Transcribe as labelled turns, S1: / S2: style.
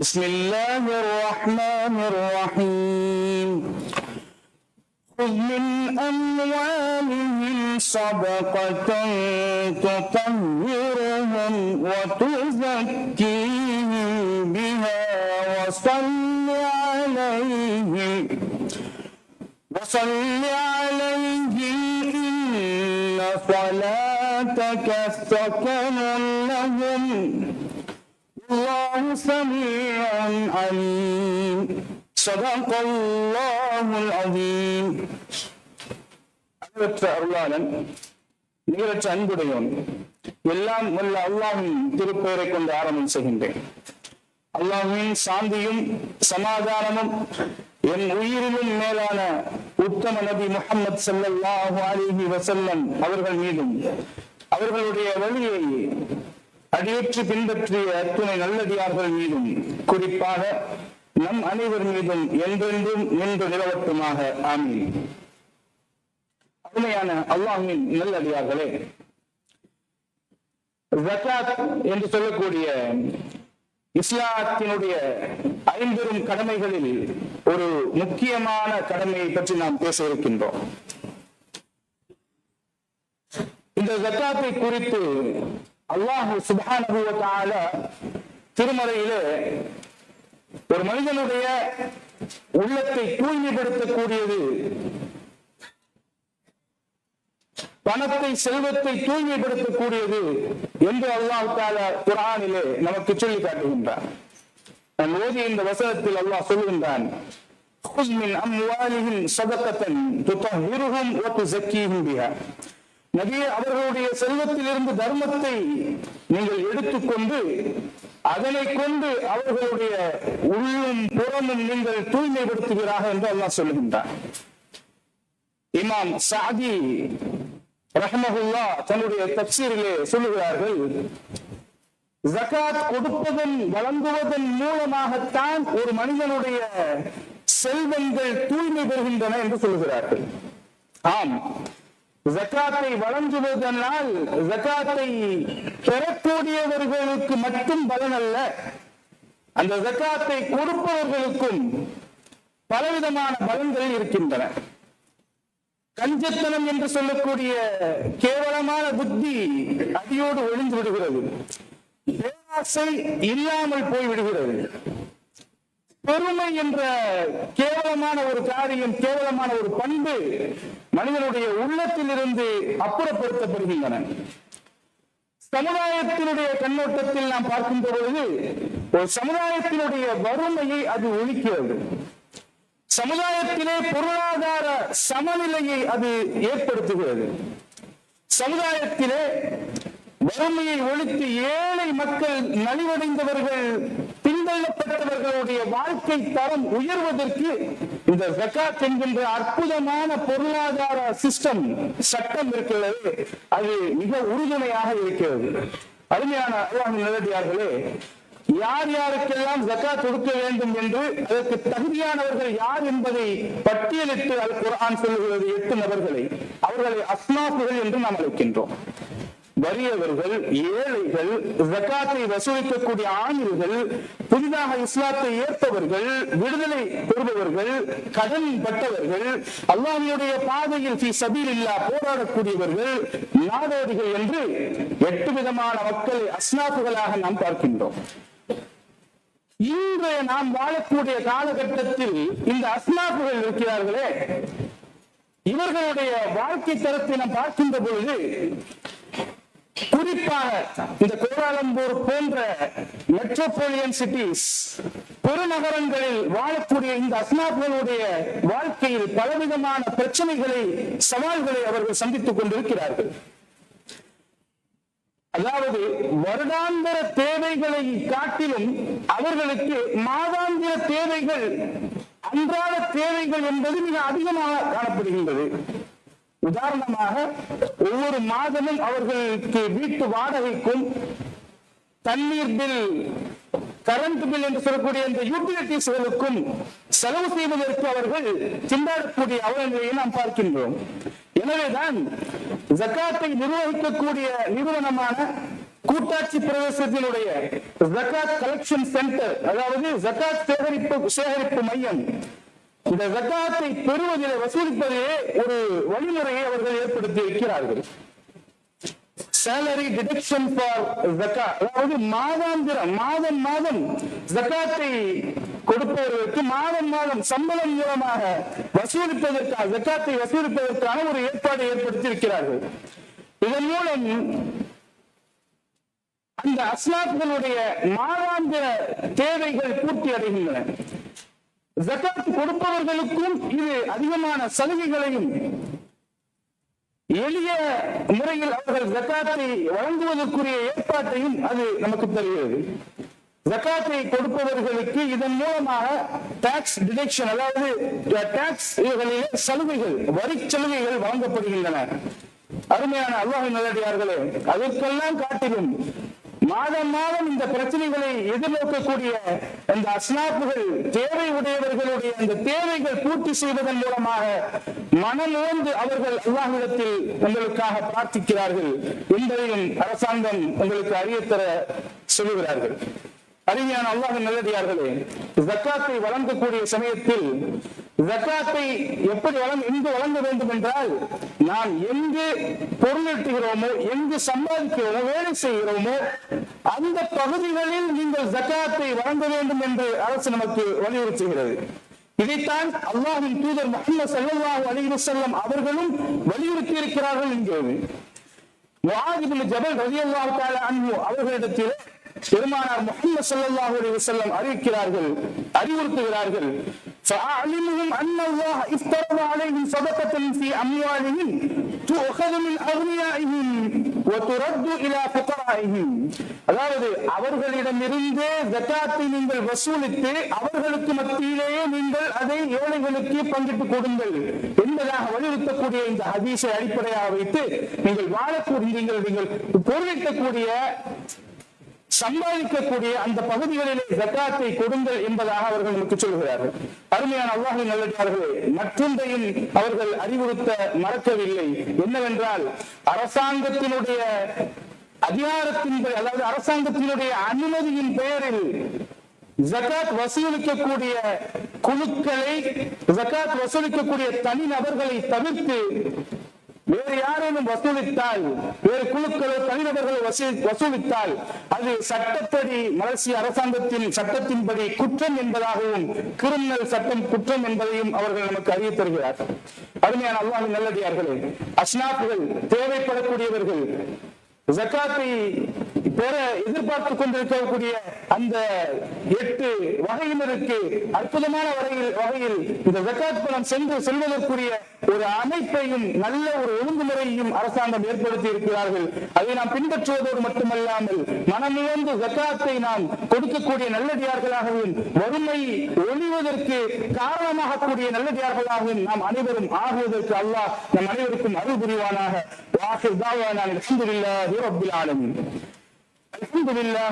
S1: بسم الله الرحمن الرحيم. خذ من أموالهم صدقة تطهرهم وتزكيهم بها وصل عليهم وصل عليهم إن صلاتك سكن لهم. الله سميع عليم صدق الله العظيم அளவற்ற அருளாளன் நிகழற்ற அன்புடையோன் எல்லாம் வல்ல அல்லாஹின் திருப்பெயரை கொண்டு ஆரம்பம் செய்கின்றேன் அல்லாஹின் சாந்தியும் சமாதானமும் என் உயிரிலும் மேலான உத்தம நபி முகமது ஸல்லல்லாஹு அலைஹி வஸல்லம் அவர்கள் மீதும் அவர்களுடைய வழியை அடியேற்று பின்பற்றிய அத்துணை நல்லடியார்கள் மீதும் குறிப்பாக நம் அனைவர் மீதும் என்றென்றும் நின்று நிலவட்டுமாக. ஆமீன். அருமையான அல்லாஹின் நல்லடியார்களே ஜகாத் என்று சொல்லக்கூடிய இஸ்லாத்தினுடைய ஐம்பெரும் கடமைகளில் ஒரு முக்கியமான கடமையை பற்றி நாம் பேச இருக்கின்றோம். இந்த ஜக்காத்தை குறித்து அல்லாஹு சுபானு திருமறையிலே ஒரு மனிதனுடைய உள்ளத்தை தூய்மைப்படுத்தக்கூடியது பணத்தை செல்வத்தை தூய்மைப்படுத்தக்கூடியது என்று அல்லாஹ் தாலா குரானிலே நமக்கு சொல்லி காட்டுகின்றார் நான் ஓதிய இந்த வசனத்தில் அல்லாஹ் சொல்லுகின்றான் خذ من أموالهم صدقة تطهرهم وتزكيهم بها நபியே அவர்களுடைய செல்வத்திலிருந்து தர்மத்தை நீங்கள் எடுத்துக்கொண்டு அதனை கொண்டு அவர்களுடைய உள்ளும் புறமும் நீங்கள் தூய்மைப்படுத்துகிறார்கள் என்று அல்லாஹ் சொல்லுகின்றார் இமாம் சாதி ரஹமகுல்லா தன்னுடைய தப்சீரிலே சொல்லுகிறார்கள் ஜகாத் கொடுப்பதன் வழங்குவதன் மூலமாகத்தான் ஒரு மனிதனுடைய செல்வங்கள் தூய்மை பெறுகின்றன என்று சொல்லுகிறார்கள். ஆம். ஜக்காத்தை வழங்குவதனால் ஜக்காத்தை பெறக்கூடியவர்களுக்கு மட்டும் பலன் அல்ல. அந்த ஜக்காத்தை கொடுப்பவர்களுக்கும் பலவிதமான பலன்கள் இருக்கின்றன. கஞ்சத்தனம் என்று சொல்லக்கூடிய கேவலமான புத்தி அடியோடு ஒழிந்து விடுகிறது. பேராசை இல்லாமல் போய்விடுகிறது. பெருமை என்ற கேவலமான ஒரு காரியம் கேவலமான ஒரு பண்பு மனிதனுடைய உள்ளத்தில் இருந்து அப்புறப்படுத்தப்படுகின்றன. சமுதாயத்தினுடைய கண்ணோட்டத்தில் நாம் பார்க்கும் பொழுது ஒரு சமுதாயத்தினுடைய வறுமையை அது ஒழிக்கிறது. சமுதாயத்திலே பொருளாதார சமநிலையை அது ஏற்படுத்துகிறது. சமுதாயத்திலே வறுமையை ஒழித்து ஏழை மக்கள் நலிவடைந்தவர்கள் பின்தள்ளப்பட்டவர்களுடைய வாழ்க்கை தரம் உயர்வதற்கு இந்த ஜக்காத் என்கின்ற அற்புதமான பொருளாதார சிஸ்டம் சட்டம் இருக்கிறது. அது மிக உறுதுணையாக இருக்கிறது. அருமையான அல்லாஹ் நிலடியார்களே யார் யாருக்கெல்லாம் ஜக்காத் கொடுக்க வேண்டும் என்று அதற்கு தகுதியானவர்கள் யார் என்பதை பட்டியலிட்டு அல் குரான் சொல்லுகிறது எட்டு நபர்களை. அவர்களை அஸ்னாஃபுகள் என்று நாம் அழைக்கின்றோம். வறியவர்கள் ஏழைகள் ஜக்காத்தை வசூலிக்கக்கூடிய ஆணில்கள் புதிதாக இஸ்லாத்தை ஏற்பவர்கள் விடுதலை பெறுபவர்கள் கடன் பட்டவர்கள் அல்லாஹ்வுடைய பாதையில் ஃபி சபீலில்லா போராடக்கூடியவர்கள் நாடோடிகள் என்று எட்டு விதமான மக்களை அஸ்லாப்புகளாக நாம் பார்க்கின்றோம். இன்றைய நாம் வாழக்கூடிய காலகட்டத்தில் இந்த அஸ்லாப்புகள் இருக்கிறார்களே இவர்களுடைய வாழ்க்கை தரத்தை நாம் பார்க்கின்ற பொழுது குறிப்பாக இந்த கோலாலம்பூர் போன்ற மெட்ரோபோலியன் சிட்டிஸ் பெருநகரங்களில் வாழக்கூடிய இந்த அஸ்னாப்களுடைய வாழ்க்கையில் பலவிதமான பிரச்சனைகளை சவால்களை அவர்கள் சந்தித்துக் கொண்டிருக்கிறார்கள். அதாவது வருடாந்திர தேவைகளை காட்டிலும் அவர்களுக்கு மாதாந்திர தேவைகள் அன்றாட தேவைகள் என்பது மிக அதிகமாக காணப்படுகின்றது. உதாரணமாக ஒவ்வொரு மாதமும் அவர்களுக்கு வீட்டு வாடகைக்கும் தண்ணீர் பில் கரண்ட் பில் என்று சொல்லக்கூடிய இந்த யூட்டிலிட்டிஸ்களுக்கும் செலவு செய்வதற்கு அவர்கள் திண்டாடக்கூடிய அவலநிலையை நாம் பார்க்கின்றோம். எனவேதான் ஜக்காத்தை நிர்வகிக்கக்கூடிய நிறுவனமான கூட்டாட்சி பிரதேசத்தினுடைய ஜக்காத் கலெக்ஷன் சென்டர் அதாவது ஜக்காத் சேகரிப்பு சேகரிப்பு மையம் இந்த ஜக்காத்தை பெறுவதில் வசூலிப்பதே ஒரு வழிமுறையை அவர்கள் ஏற்படுத்தி இருக்கிறார்கள். சேலரி டிடக்ஷன் ஃபார் ஜக்கா அதாவது மாதாந்திரம் மாதம் மாதம் ஜக்காத்தை கொடுப்பவர்களுக்கு மாதம் மாதம் சம்பளம் மூலமாக வசூலிப்பதற்காக ஜக்காத்தை வசூலிப்பதற்கான ஒரு ஏற்பாடு ஏற்படுத்தி இருக்கிறார்கள் இதன் மூலம் அந்த அஸ்லாப்களுடைய மாதாந்திர தேவைகள் பூர்த்தி அடைகின்றன. ஜக்காத் கொடுப்பவர்களுக்கும் இது அதிகமான சலுகைகளையும் எளிய முறையில் அவர்கள் ஜக்காத்தை வழங்குவதற்குரிய ஏற்பாட்டையும் அது நமக்கு தருகிறது. ஜக்காத்தை கொடுப்பவர்களுக்கு இதன் மூலமாக டாக்ஸ் டிடெக்ஷன் அதாவது டாக்ஸ் சலுகைகள் வரி சலுகைகள் வழங்கப்படுகின்றன. அருமையான அல்லாஹ் நல்லடியார்களே அதற்கெல்லாம் காட்டிலும் மாதம் மாதம் இந்த பிரச்சனைகளை எதிர்நோக்கக்கூடிய இந்த அஸ்னாப்புகள் தேவை உடையவர்களுடைய அந்த தேவைகள் பூர்த்தி செய்வதன் மூலமாக மனநோந்து அவர்கள் அல்லாஹிடத்தில் உங்களுக்காக பிரார்த்திக்கிறார்கள் என்பதையும் அரசாங்கம் உங்களுக்கு அறியத்தர சொல்லுகிறார்கள். அருமையான அல்லாஹ் நல்லடியார்களே ஜக்காத்தை வழங்கக்கூடிய சமயத்தில் ஜக்காத்தை எப்படி வழங்க எங்கு வழங்க வேண்டும் என்றால் நாம் எங்கு பொருளீட்டுகிறோமோ எங்கு சம்பாதிக்கிறோமோ வேலை செய்கிறோமோ அந்த பகுதிகளில் நீங்கள் ஜக்காத்தை வழங்க வேண்டும் என்று அரசு நமக்கு வலியுறுத்துகிறது. இதைத்தான் அல்லாஹின் தூதர் முகமது சல்லாஹூ அலி செல்லம் அவர்களும் வலியுறுத்தி இருக்கிறார்கள் என்கிறது ஜபல் ரவி அல்லாஹு அவர்களிடத்தில் பெருமானார் முஹம்மது ஸல்லல்லாஹு அலைஹி வஸல்லம் அறிவிக்கிறார்கள் அறிவுறுத்துகிறார்கள் فأعلمهم أن الله افترض عليهم صدقة في أموالهم تؤخذ من أغنيائهم وترد إلى فقرائهم அதாவது அவர்களிடமிருந்து ஜக்காத்தை நீங்கள் வசூலித்து அவர்களுக்கு மத்தியிலேயே நீங்கள் அதை ஏழைகளுக்கு பங்கிட்டு கொடுங்கள் என்பதாக வலியுறுத்தக்கூடிய இந்த ஹதீஸை அடிப்படையாக வைத்து நீங்கள் வாழக்கூடிய நீங்கள் நீங்கள் பொருளிக்கக்கூடிய சம்பாதிக்கக்கூடிய அந்த பகுதிகளிலே ஜக்காத்தை கொடுங்கள் என்பதாக அவர்கள் நமக்கு சொல்கிறார்கள். அருமையான அல்லாஹின் நல்லடியார்களே மற்றொன்றையும் அவர்கள் அறிவுறுத்த மறக்கவில்லை. என்னவென்றால் அரசாங்கத்தினுடைய அதிகாரத்தின் பெயர், அதாவது அரசாங்கத்தினுடைய அனுமதியின் பெயரில் ஜகாத் வசூலிக்கக்கூடிய குழுக்களை ஜக்காத் வசூலிக்கக்கூடிய தனிநபர்களை தவிர்த்து வேறு யாரேனும் வசூலித்தால் வேறு குழுக்களோ தனிநபர்களோ வசூ- வசூலித்தால் அது சட்டப்படி மலேசிய அரசாங்கத்தின் சட்டத்தின்படி குற்றம் என்பதாகவும் கிரிமினல் சட்டம் குற்றம் என்பதையும் அவர்கள் நமக்கு அறிய தருகிறார்கள். அருமையான அல்லாஹின் நல்லடியார்களே அஸ்னாப்புகள் தேவைப்படக்கூடியவர்கள் ஜக்காத்தை பெற எதிர்பார்த்து கொண்டிருக்கக்கூடிய அந்த எட்டு வகையினருக்கு அற்புதமான வகையில் வகையில் இந்த ஜக்காத் பணம் சென்று செல்வதற்குரிய ஒரு அமைப்பையும் நல்ல ஒரு ஒழுங்குமுறையையும் அரசாங்கம் ஏற்படுத்தி இருக்கிறார்கள். அதை நாம் பின்பற்றுவதோடு மட்டுமல்லாமல் மனமிழந்து ஜக்காத்தை நாம் கொடுக்கக்கூடிய நல்லடியார்களாகவும் வறுமை ஒழிவதற்கு காரணமாக கூடிய நல்லடியார்களாகவும் நாம் அனைவரும் ஆகுவதற்கு அல்லாஹ் நம் அனைவருக்கும் அருள் புரிவானாக. வாஹிர் தாவான அல்ஹம்துலில்லாஹி ரப்பில் ஆலமீன். الحمد لله.